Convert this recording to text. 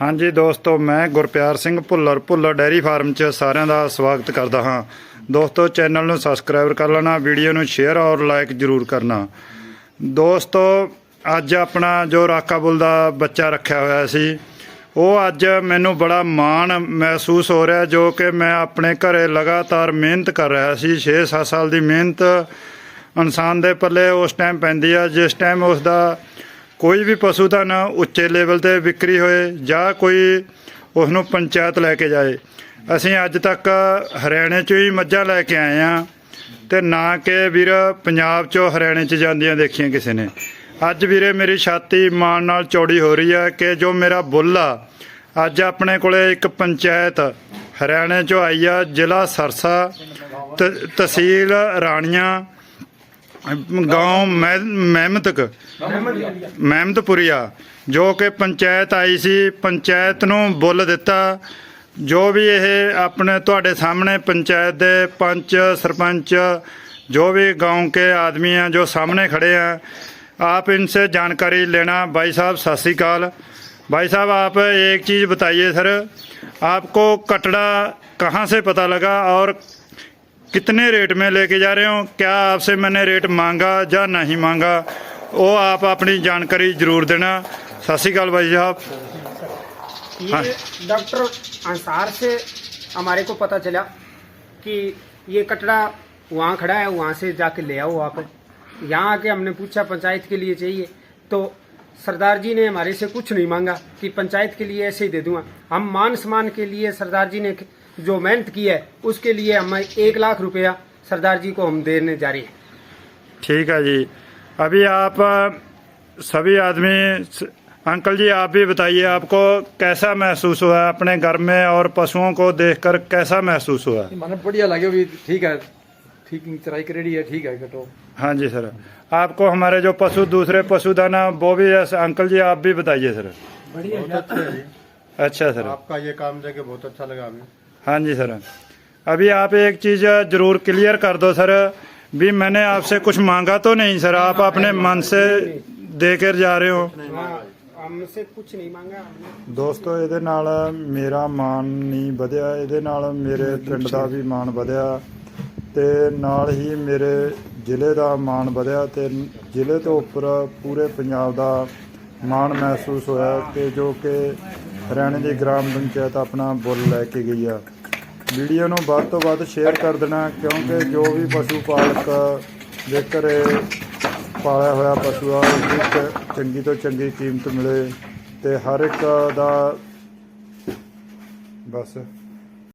ਹਾਂਜੀ ਦੋਸਤੋ, ਮੈਂ ਗੁਰਪਿਆਰ ਸਿੰਘ ਭੁੱਲਰ ਭੁੱਲਰ ਡੈਰੀ ਫਾਰਮ 'ਚ ਸਾਰਿਆਂ ਦਾ ਸਵਾਗਤ ਕਰਦਾ ਹਾਂ। ਦੋਸਤੋ, ਚੈਨਲ ਨੂੰ ਸਬਸਕ੍ਰਾਈਬ ਕਰ ਲੈਣਾ, ਵੀਡੀਓ ਨੂੰ ਸ਼ੇਅਰ ਔਰ ਲਾਈਕ ਜ਼ਰੂਰ ਕਰਨਾ। ਦੋਸਤੋ, ਅੱਜ ਆਪਣਾ ਜੋ ਰਾਕਾਬੁਲ ਦਾ ਬੱਚਾ ਰੱਖਿਆ ਹੋਇਆ ਸੀ, ਉਹ ਅੱਜ ਮੈਨੂੰ ਬੜਾ ਮਾਣ ਮਹਿਸੂਸ ਹੋ ਰਿਹਾ ਜੋ ਕਿ ਮੈਂ ਆਪਣੇ ਘਰੇ ਲਗਾਤਾਰ ਮਿਹਨਤ ਕਰ ਰਿਹਾ ਸੀ। 6-7 ਸਾਲ ਦੀ ਮਿਹਨਤ ਇਨਸਾਨ ਦੇ ਪੱਲੇ ਉਸ ਟਾਈਮ ਪੈਂਦੀ ਆ, ਜਿਸ ਟਾਈਮ ਉਸ ਦਾ ਕੋਈ ਵੀ ਪਸ਼ੂ ਧਨ ਉੱਚੇ ਲੈਵਲ ਤੇ ਵਿਕਰੀ ਹੋਏ ਜਾਂ ਕੋਈ ਉਸ ਨੂੰ ਪੰਚਾਇਤ ਲੈ ਕੇ ਜਾਏ, ਅਸੀਂ ਅੱਜ ਤੱਕ ਹਰਿਆਣੇ ਚੋਂ ਹੀ ਮੱਝਾਂ ਲੈ ਕੇ ਆਏ ਆ ਤੇ ਨਾ ਕਿ ਵੀਰ ਪੰਜਾਬ ਚੋਂ ਹਰਿਆਣੇ ਚ ਜਾਂਦੀਆਂ ਦੇਖੀਆਂ ਕਿਸੇ ਨੇ। ਅੱਜ ਵੀਰੇ ਮੇਰੀ ਛਾਤੀ ਮਾਣ ਨਾਲ ਚੌੜੀ ਹੋ ਰਹੀ ਆ ਕਿ ਜੋ ਮੇਰਾ ਬੁੱਲ ਆ, ਅੱਜ ਆਪਣੇ ਕੋਲੇ ਇੱਕ ਪੰਚਾਇਤ ਹਰਿਆਣੇ ਚੋਂ ਆਈ ਆ, ਜ਼ਿਲ੍ਹਾ ਸਰਸਾ, ਤ- ਤਹਿਸੀਲ ਰਾਣੀਆਂ ਗਾਉਂ ਮਹਿਮਤਕ ਮਹਿਮਦਪੁਰੀਆ ਜੋ ਕਿ ਪੰਚਾਇਤ ਆਈ ਸੀ ਪੰਚਾਇਤ ਨੂੰ ਬੁੱਲ ਦਿੱਤਾ ਜੋ ਵੀ ਇਹ ਆਪਣੇ ਤੁਹਾਡੇ ਸਾਹਮਣੇ ਪੰਚਾਇਤ ਦੇ ਪੰਚ ਸਰਪੰਚ ਜੋ भी गांव के आदमी हैं जो सामने खड़े हैं आप इनसे जानकारी लेना भाई साहब सत श्रीकाल भाई साहब आप एक चीज़ बताइए सर आपको कटड़ा कहाँ से पता लगा और कितने रेट में लेके जा रहे हो? क्या आपसे मैंने रेट मांगा या नहीं मांगा? वो आप अपनी जानकारी ज़रूर देना। सत श्रीकाल भाई साहब। हाँ। डॉक्टर अंसार से हमारे को पता चला कि ये कटड़ा वहाँ खड़ा है वहाँ से जाके ले आओ आप। यहाँ आके हमने पूछा पंचायत के लिए चाहिए। तो सरदार जी ने हमारे से कुछ नहीं मांगा कि पंचायत के लिए ऐसे ही दे दूँगा। हम मान सम्मान के लिए सरदार जी ने जो मेहनत की है उसके लिए हम एक लाख रुपया सरदार जी को हम देने जा रहे हैं। ठीक है जी। अभी आप सभी आदमी अंकल जी आप भी बताइए आपको कैसा महसूस हुआ अपने घर में और पशुओं को देखकर कैसा महसूस हुआ? મને बढ़िया लगे भी ठीक है। ठीक चराई करेड़ी है ठीक है कटो हाँ जी सर। आपको हमारे जो पशु दूसरे पशुधन है, वो भी ऐसे- अंकल जी आप भी बताइए सर। अच्छा अच्छा सर। आपका ये काम देखे बहुत अच्छा लगा हमें। हाँ जी सर अभी आप एक चीज जरूर क्लियर कर दो सर भी मैंने आपसे कुछ मांगा तो नहीं सर आप अपने मन से देकर जा रहे हो हाँ, हमसे कुछ नहीं मांगा हमने ਦੋਸਤੋ ਇਹਦੇ ਨਾਲ ਮੇਰਾ ਮਾਣ ਨਹੀਂ ਵਧਿਆ ਇਹਦੇ ਨਾਲ ਮੇਰੇ ਪਿੰਡ ਦਾ ਵੀ ਮਾਣ ਵਧਿਆ ਤੇ ਨਾਲ ਹੀ ਮੇਰੇ ਜ਼ਿਲ੍ਹੇ ਦਾ ਮਾਣ ਵਧਿਆ ਤੇ ਜ਼ਿਲ੍ਹੇ ਤੋਂ ਉੱਪਰ ਪੂਰੇ ਪੰਜਾਬ ਦਾ ਮਾਣ ਮਹਿਸੂਸ ਹੋਇਆ ਕਿ ਜੋ ਕਿ ਹਰਿਆਣੇ ਦੀ ਗ੍ਰਾਮ ਪੰਚਾਇਤ ਆਪਣਾ ਬੁੱਲ ਲੈ ਕੇ ਗਈ ਆ। ਵੀਡੀਓ ਨੂੰ ਵੱਧ ਤੋਂ ਵੱਧ ਸ਼ੇਅਰ ਕਰ ਦੇਣਾ, ਕਿਉਂਕਿ ਜੋ ਵੀ ਪਸ਼ੂ ਪਾਲਕ ਦੇ ਘਰੇ ਪਾਲਿਆ ਹੋਇਆ ਪਸ਼ੂ ਆ ਉਸਦੀ ਚੰਗੀ ਤੋਂ ਚੰਗੀ ਕੀਮਤ ਮਿਲੇ ਤੇ ਹਰ ਇੱਕ ਦਾ ਬਸ।